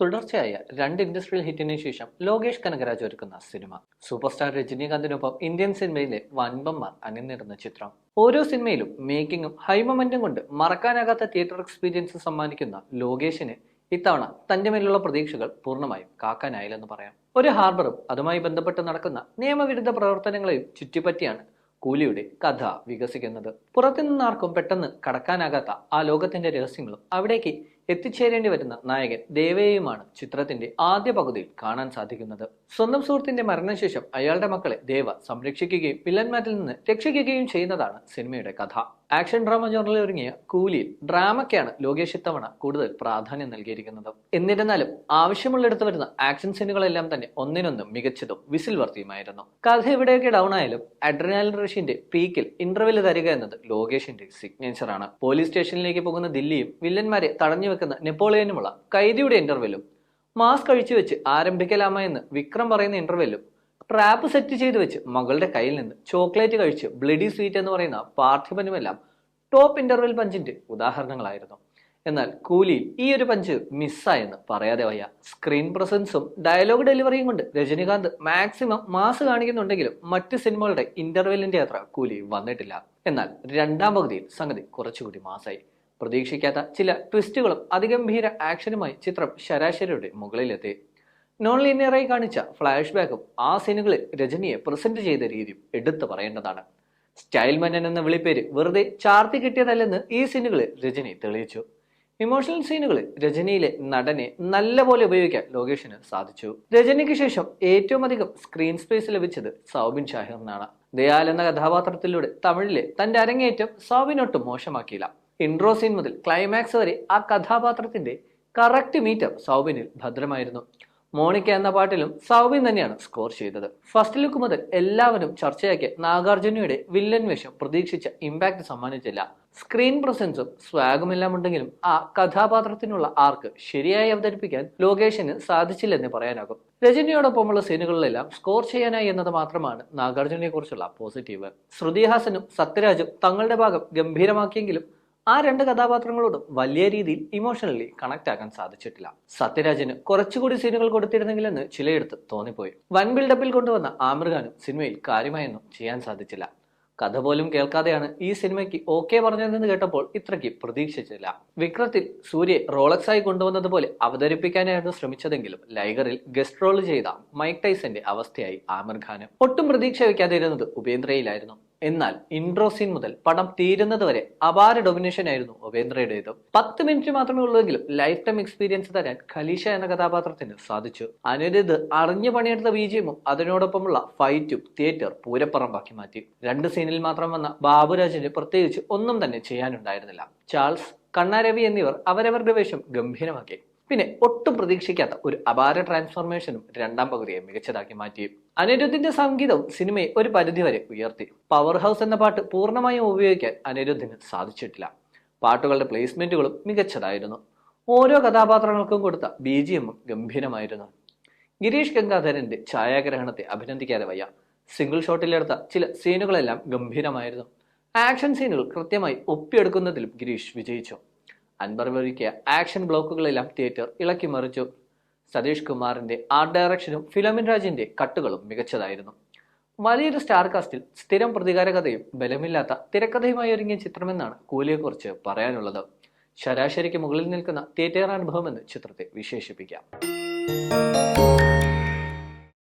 തുടർച്ചയായ രണ്ട് ഇൻഡസ്ട്രിയൽ ഹിറ്റിന് ശേഷം ലോകേഷ് കനകരാജ് ഒരുക്കുന്ന സിനിമ. സൂപ്പർ സ്റ്റാർ രജനീകാന്തിനൊപ്പം ഇന്ത്യൻ സിനിമയിലെ വൻപന്മാർ അണിനിരുന്ന ചിത്രം. ഓരോ സിനിമയിലും മേക്കിങ്ങും ഹൈമൊമെന്റും കൊണ്ട് മറക്കാനാകാത്ത തിയേറ്റർ എക്സ്പീരിയൻസ് സമ്മാനിക്കുന്ന ലോകേഷിന് ഇത്തവണ തന്റെ മേലുള്ള പ്രതീക്ഷകൾ പൂർണമായും കാക്കാനായില്ലെന്ന് പറയാം. ഒരു ഹാർബറും അതുമായി ബന്ധപ്പെട്ട് നടക്കുന്ന നിയമവിരുദ്ധ പ്രവർത്തനങ്ങളെയും ചുറ്റിപ്പറ്റിയാണ് കൂലിയുടെ കഥ വികസിക്കുന്നത്. പുറത്തുനിന്നാർക്കും പെട്ടെന്ന് കടക്കാനാകാത്ത ആ ലോകത്തിന്റെ രഹസ്യങ്ങളും അവിടേക്ക് എത്തിച്ചേരേണ്ടി വരുന്ന നായകൻ ദേവയെയുമാണ് ചിത്രത്തിന്റെ ആദ്യ പകുതിയിൽ കാണാൻ സാധിക്കുന്നത്. സ്വന്തം സുഹൃത്തിന്റെ മരണശേഷം അയാളുടെ മക്കളെ ദേവ സംരക്ഷിക്കുകയും വില്ലന്മാരിൽ നിന്ന് രക്ഷിക്കുകയും ചെയ്യുന്നതാണ് സിനിമയുടെ കഥ. ആക്ഷൻ ഡ്രാമ ജോണറിൽ ഒരുങ്ങിയ കൂലിയിൽ ഡ്രാമയ്ക്കാണ് ലോകേഷ് ഇത്തവണ കൂടുതൽ പ്രാധാന്യം നൽകിയിരിക്കുന്നത്. എന്നിരുന്നാലും ആവശ്യമുള്ളിടത്ത് വരുന്ന ആക്ഷൻ സീനുകളെല്ലാം തന്നെ ഒന്നിനൊന്നും മികച്ചതും വിസിൽ വർത്തിയുമായിരുന്നു കഥ എവിടെയൊക്കെ ഡൗൺ ആയാലും അഡ്രനാലിൻ റഷ്യന്റെ പീക്കിൽ ഇന്റർവെൽ തരിക എന്നത് ലോകേഷിന്റെ സിഗ്നേച്ചറാണ് പോലീസ് സ്റ്റേഷനിലേക്ക് പോകുന്ന ദില്ലിയും വില്ലന്മാരെ തടഞ്ഞു വെക്കുന്ന നെപ്പോളിയനുമുള്ള കൈദിയുടെ ഇന്റർവെല്ലും മാസ്ക് അഴിച്ചു വെച്ച് ആരംഭിക്കലാമ എന്ന് വിക്രം പറയുന്ന ഇന്റർവെല്ലും ട്രാപ്പ് സെറ്റ് ചെയ്ത് വെച്ച് മകളുടെ കയ്യിൽ നിന്ന് ചോക്ലേറ്റ് കഴിച്ച് ബ്ലഡി സ്വീറ്റ് എന്ന് പറയുന്ന പാർത്ഥിപനുമെല്ലാം ടോപ്പ് ഇന്റർവെൽ പഞ്ചിന്റെ ഉദാഹരണങ്ങളായിരുന്നു. എന്നാൽ കൂലിയിൽ ഈ ഒരു പഞ്ച് മിസ്സായെന്ന് പറയാതെ വയ്യ. സ്ക്രീൻ പ്രസൻസും ഡയലോഗ് ഡെലിവറിയും കൊണ്ട് രജനികാന്ത് മാക്സിമം മാസ് കാണിക്കുന്നുണ്ടെങ്കിലും മറ്റ് സിനിമകളുടെ ഇന്റർവെല്ലിന്റെ അത്ര കൂലി വന്നിട്ടില്ല. എന്നാൽ രണ്ടാം പകുതിയിൽ സംഗതി കുറച്ചുകൂടി മാസായി പ്രതീക്ഷിക്കാത്ത ചില ട്വിസ്റ്റുകളും അതിഗംഭീര ആക്ഷനുമായി ചിത്രം ശരാശരിയുടെ മുകളിലെത്തി. നോൺ ലീനിയറായി കാണിച്ച ഫ്ലാഷ് ബാക്കും ആ സീനുകളിൽ രജനിയെ പ്രസന്റ് ചെയ്ത രീതിയും എടുത്തു പറയേണ്ടതാണ്. സ്റ്റൈൽ മന്നൻ എന്ന വിളിപ്പേര് വെറുതെ ചാർത്തി കിട്ടിയതല്ലെന്ന് ഈ സീനുകളിൽ രജനി തെളിയിച്ചു. ഇമോഷണൽ സീനുകളിൽ രജനിയിലെ നടനെ നല്ലപോലെ ഉപയോഗിക്കാൻ ലോകേഷിന് സാധിച്ചു. രജനിക്ക് ശേഷം ഏറ്റവും അധികം സ്ക്രീൻ സ്പേസ് ലഭിച്ചത് സൗബിൻ ഷാഹിറിനാണ് ദയാൽ എന്ന കഥാപാത്രത്തിലൂടെ തമിഴിലെ തന്റെ അരങ്ങേറ്റം സൗബിനൊട്ടും മോശമാക്കിയില്ല. ഇൻട്രോ സീൻ മുതൽ ക്ലൈമാക്സ് വരെ ആ കഥാപാത്രത്തിന്റെ കറക്റ്റ് മീറ്റർ സൗബിനിൽ ഭദ്രമായിരുന്നു. മോണിക്ക എന്ന പാട്ടിലും സൗബിൻ തന്നെയാണ് സ്കോർ ചെയ്തത്. ഫസ്റ്റ് ലുക്ക് മുതൽ എല്ലാവരും ചർച്ചയാക്കിയ നാഗാർജുനയുടെ വില്ലൻ വേഷം പ്രതീക്ഷിച്ച ഇമ്പാക്ട് സമ്മാനിച്ചില്ല. സ്ക്രീൻ പ്രസൻസും സ്വാഗും എല്ലാം ഉണ്ടെങ്കിലും ആ കഥാപാത്രത്തിനുള്ള ആർക്ക് ശരിയായി അവതരിപ്പിക്കാൻ ലോകേഷിന് സാധിച്ചില്ലെന്ന് പറയാനാകും. രജനിയോടൊപ്പമുള്ള സീനുകളിലെല്ലാം സ്കോർ ചെയ്യാനായി എന്നത് മാത്രമാണ് നാഗാർജുനെ കുറിച്ചുള്ള പോസിറ്റീവ് ശ്രുതിഹാസനും സത്യരാജും തങ്ങളുടെ ഭാഗം ഗംഭീരമാക്കിയെങ്കിലും ആ രണ്ട് കഥാപാത്രങ്ങളോടും വലിയ രീതിയിൽ ഇമോഷണലി കണക്ട് ആക്കാൻ സാധിച്ചിട്ടില്ല. സത്യരാജന് കുറച്ചുകൂടി സീനുകൾ കൊടുത്തിരുന്നെങ്കിലെന്ന് ചിലയിടത്ത് തോന്നിപ്പോയി. വൻ ബിൽഡപ്പിൽ കൊണ്ടുവന്ന ആമിർ ഖാനും സിനിമയിൽ കാര്യമായൊന്നും ചെയ്യാൻ സാധിച്ചില്ല. കഥ പോലും കേൾക്കാതെയാണ് ഈ സിനിമയ്ക്ക് ഓക്കെ പറഞ്ഞതെന്ന് കേട്ടപ്പോൾ ഇത്രയ്ക്ക് പ്രതീക്ഷിച്ചില്ല. വിക്രത്തിൽ സൂര്യ റോളക്സ് ആയി കൊണ്ടുവന്നതുപോലെ അവതരിപ്പിക്കാനായിരുന്നു ശ്രമിച്ചതെങ്കിലും ലൈഗറിൽ ഗസ്റ്റ് റോൾ ചെയ്ത മൈക്ക് ടൈസന്റെ അവസ്ഥയായി ആമിർ ഖാന് ഒട്ടും പ്രതീക്ഷ വയ്ക്കാതെ ഇരുന്നത് ഉപേന്ദ്രയിലായിരുന്നു. എന്നാൽ ഇൻട്രോ സീൻ മുതൽ പടം തീരുന്നത് വരെ അപാര ഡൊമിനേഷൻ ആയിരുന്നു ഉപേന്ദ്രയുടേത്. പത്ത് മിനിറ്റ് മാത്രമേ ഉള്ളൂവെങ്കിലും ലൈഫ് ടൈം എക്സ്പീരിയൻസ് തരാൻ ഖലീഷ എന്ന കഥാപാത്രത്തിന് സാധിച്ചു. അനിരുദ്ധ് അറിഞ്ഞു പണിയെടുത്ത ബീജിയമും അതിനോടൊപ്പമുള്ള ഫൈറ്റും തിയേറ്റർ പൂരപ്പറമ്പാക്കി മാറ്റി. രണ്ട് സീനിൽ മാത്രം വന്ന ബാബുരാജിന് പ്രത്യേകിച്ച് ഒന്നും തന്നെ ചെയ്യാനുണ്ടായിരുന്നില്ല. ചാൾസ് കണ്ണാരവി എന്നിവർ അവരവരുടെ വേഷം ഗംഭീരമാക്കി. പിന്നെ ഒട്ടും പ്രതീക്ഷിക്കാത്ത ഒരു അപാര ട്രാൻസ്ഫോർമേഷനും രണ്ടാം പകുതിയെ മികച്ചതാക്കി മാറ്റി. അനിരുദ്ധിന്റെ സംഗീതം സിനിമയെ ഒരു പരിധിവരെ ഉയർത്തി. പവർ ഹൗസ് എന്ന പാട്ട് പൂർണമായും ഉപയോഗിക്കാൻ അനിരുദ്ധിന് സാധിച്ചിട്ടില്ല. പാട്ടുകളുടെ പ്ലേസ്മെന്റുകളും മികച്ചതായിരുന്നു. ഓരോ കഥാപാത്രങ്ങൾക്കും കൊടുത്ത ബി ജി എമ്മും ഗംഭീരമായിരുന്നു. ഗിരീഷ് ഗംഗാധരന്റെ ഛായാഗ്രഹണത്തെ അഭിനന്ദിക്കാതെ വയ്യ. സിംഗിൾ ഷോട്ടിലെടുത്ത ചില സീനുകളെല്ലാം ഗംഭീരമായിരുന്നു. ആക്ഷൻ സീനുകൾ കൃത്യമായി ഒപ്പിയെടുക്കുന്നതിലും ഗിരീഷ് വിജയിച്ചു. ഒരുക്കിയ ആക്ഷൻ ബ്ലോക്കുകളെല്ലാം തിയേറ്റർ ഇളക്കി മറിച്ചു. സതീഷ് കുമാറിന്റെ ആർട്ട് ഡയറക്ഷനും ഫിലമിൻ രാജിന്റെ കട്ടുകളും മികച്ചതായിരുന്നു. വലിയൊരു സ്റ്റാർ കാസ്റ്റിൽ സ്ഥിരം പ്രതികാര കഥയും ബലമില്ലാത്ത തിരക്കഥയുമായി ഒരുങ്ങിയ ചിത്രമെന്നാണ് കൂലിയെക്കുറിച്ച് പറയാനുള്ളത്. ശരാശരിക്ക് മുകളിൽ നിൽക്കുന്ന തിയേറ്റർ അനുഭവം എന്ന് ചിത്രത്തെ വിശേഷിപ്പിക്കാം.